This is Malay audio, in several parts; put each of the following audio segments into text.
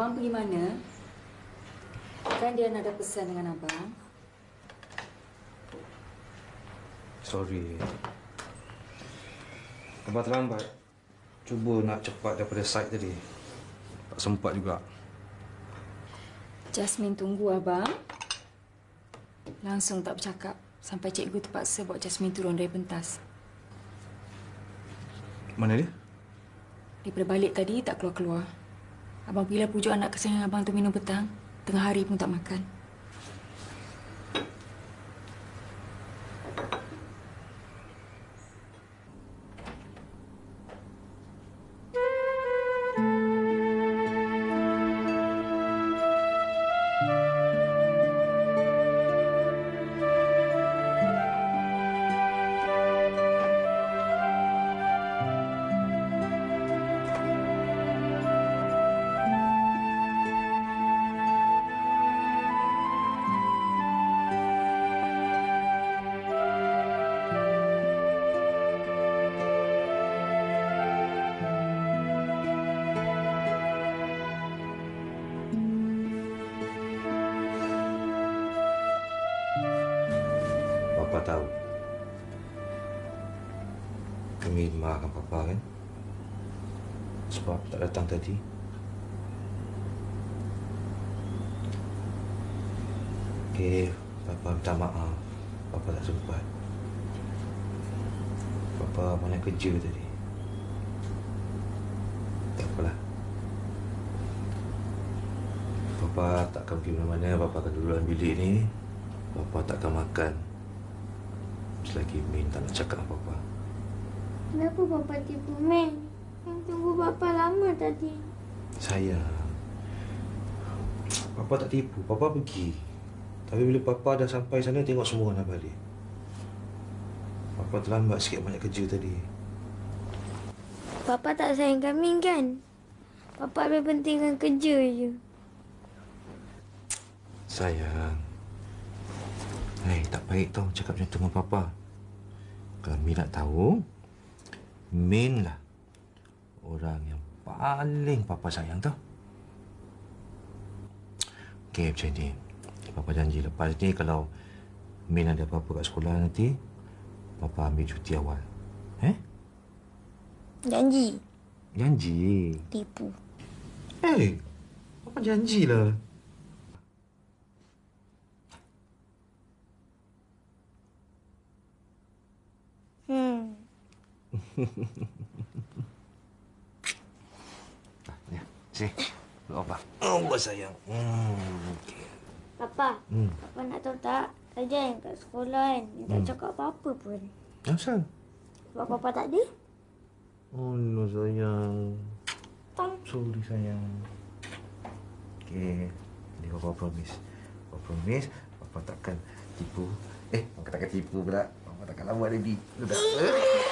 Abang pergi mana? Kan dia nak ada pesan dengan abang. Sorry. Abang terlambat. Cuba nak cepat daripada site tadi. Tak sempat juga. Jasmine tunggu abang. Langsung tak bercakap. Sampai cikgu terpaksa bawa Jasmine turun dari pentas. Mana dia? Daripada balik tadi tak keluar-keluar. Abang pergilah pujuk anak kesayangan abang tu minum petang. Tengah hari pun tak makan. Tahu. Kami marahkan Papa kan? Sebab tak datang tadi. Okey, Papa minta maaf. Papa tak sempat. Papa mana kerja tadi. Tak apalah. Papa takkan pergi mana-mana. Papa akan duduk dalam bilik ni. Papa takkan makan. Selagi Min tak nak cakap apa-apa. Kenapa Papa tipu Min? Yang tunggu Papa lama tadi. Sayang. Papa tak tipu. Papa pergi. Tapi bila Papa dah sampai sana, tengok semua dah balik. Papa terlambat sikit banyak kerja tadi. Papa tak sayangkan Min kan? Papa lebih pentingkan kerja je. Sayang. Hei, tak baik tau cakap macam tu dengan Papa. Kalau Min nak tahu, Min lah orang yang paling Papa sayang tau. Okey, macam ni. Papa janji lepas ni kalau Min ada apa-apa kat sekolah nanti, Papa ambil cuti awal. Eh? Janji. Janji. Tipu. Hei, Papa janjilah. Ah, ya, sini. Lu apa? Oh, sayang. Hmm. Papa. Hmm. Papa nak tahu tak? Tadi yang kat sekolah kan. Yang tak Hmm. cakap apa-apa pun. Asal? Sebab Papa tak ada. Oh, no, sayang. Tang. Sorry, sayang. Okey. Ni Papa promise. Papa promise, Papa takkan tipu. Eh, Papa takkan tipu pula. Papa takkan lama lagi.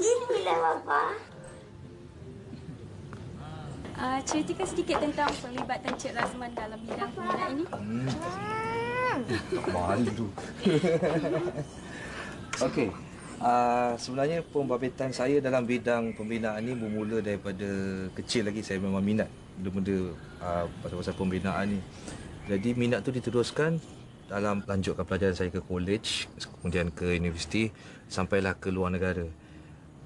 Inilah Papa. Uh, ceritakan sedikit tentang pelibatan Cik Razman dalam bidang pembinaan ini. Malu. Okey. Uh, sebenarnya pembabitan saya dalam bidang pembinaan ni bermula daripada kecil lagi saya memang minat benda-benda uh, pasal-pasal pembinaan ni. Jadi minat tu diteruskan dalam lanjutkan pelajaran saya ke college, kemudian ke universiti sampailah ke luar negara.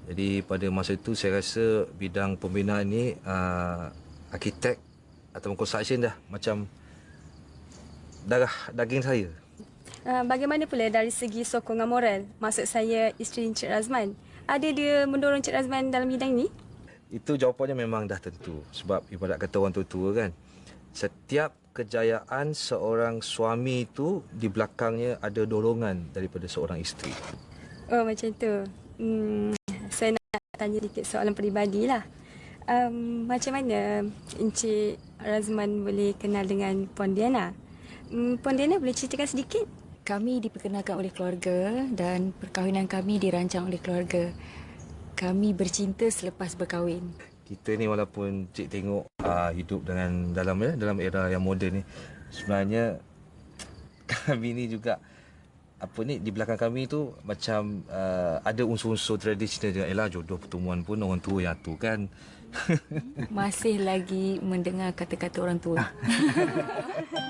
Jadi pada masa itu saya rasa bidang pembinaan ni uh, arkitek atau construction dah macam darah daging saya. Uh, bagaimana pula dari segi sokongan moral? Maksud saya isteri Cik Razman. Ada dia mendorong Cik Razman dalam bidang ini? Itu jawapannya memang dah tentu. Sebab ibarat kata orang tua-tua kan. Setiap kejayaan seorang suami itu di belakangnya ada dorongan daripada seorang isteri. Oh macam tu. Hmm, saya nak tanya sedikit soalan peribadi lah. Um, macam mana Encik Razman boleh kenal dengan Puan Diana? Hmm, Puan Diana boleh ceritakan sedikit? Kami diperkenalkan oleh keluarga dan perkahwinan kami dirancang oleh keluarga. Kami bercinta selepas berkahwin. Kita ni walaupun cik tengok uh, hidup dengan dalam ya, dalam era yang moden ni sebenarnya kami ni juga apa ni di belakang kami tu macam uh, ada unsur-unsur tradisional dia elah jodoh pertemuan pun orang tua yang atur kan. Masih lagi mendengar kata-kata orang tua.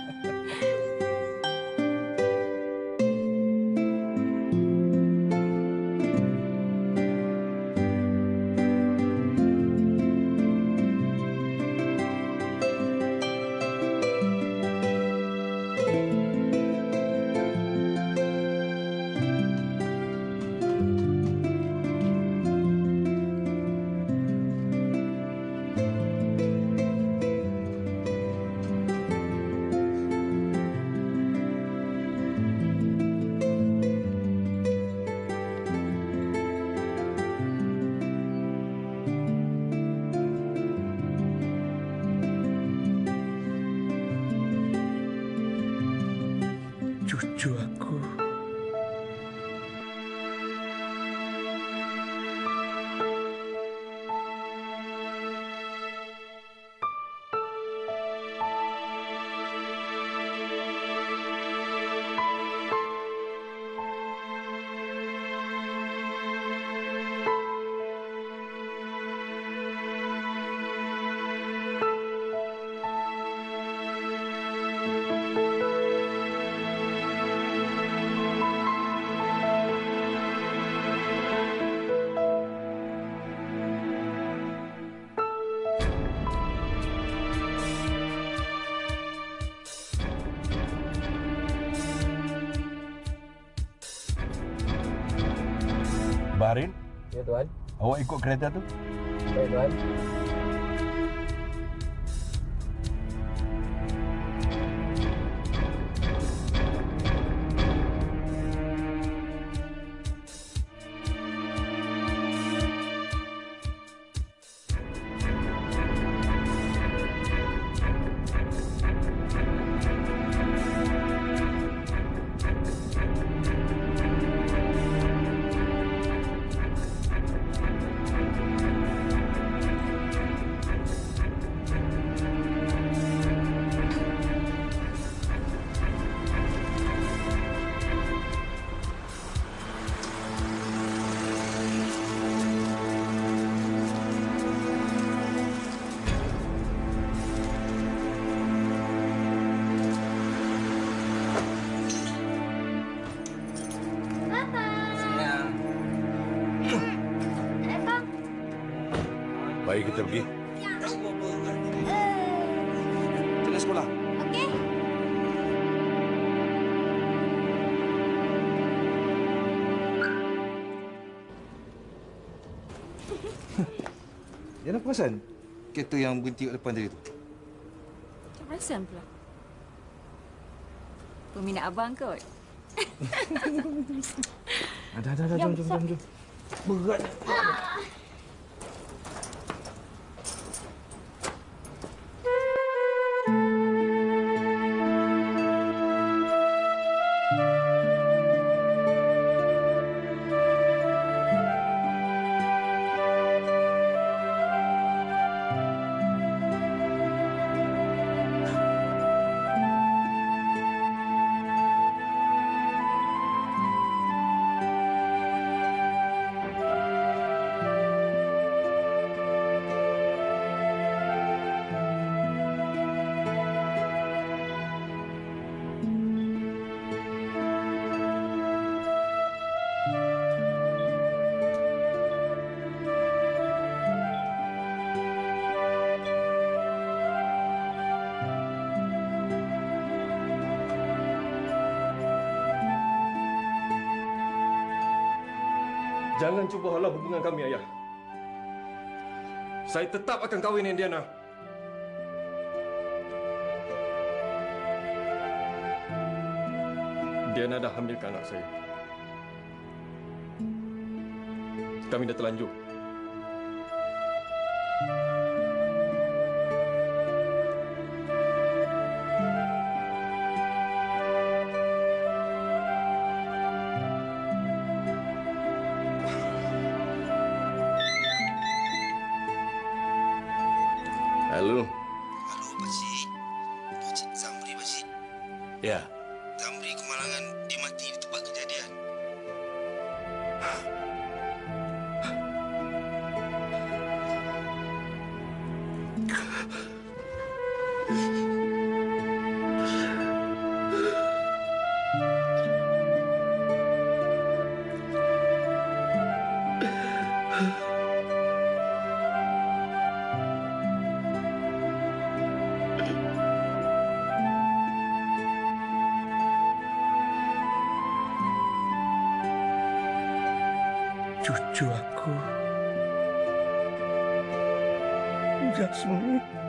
Barin, Ya tuan. awak ikut kereta tu? Baik tuan. Kita pergi. Kita sekolah. Okey. Yang nak perasan kereta yang berhenti kat depan tadi tu. Macam perasan pula. Peminat abang kot. Ada ada ada jom jom jom jom. Berat. Jangan cuba halau hubungan kami, ayah. Saya tetap akan kahwin dengan Diana. Diana dah hamilkan anak saya. Kami dah terlanjur. dan kemalangan dia mati di tempat kejadian. Ha? Cucu aku. Jasmine.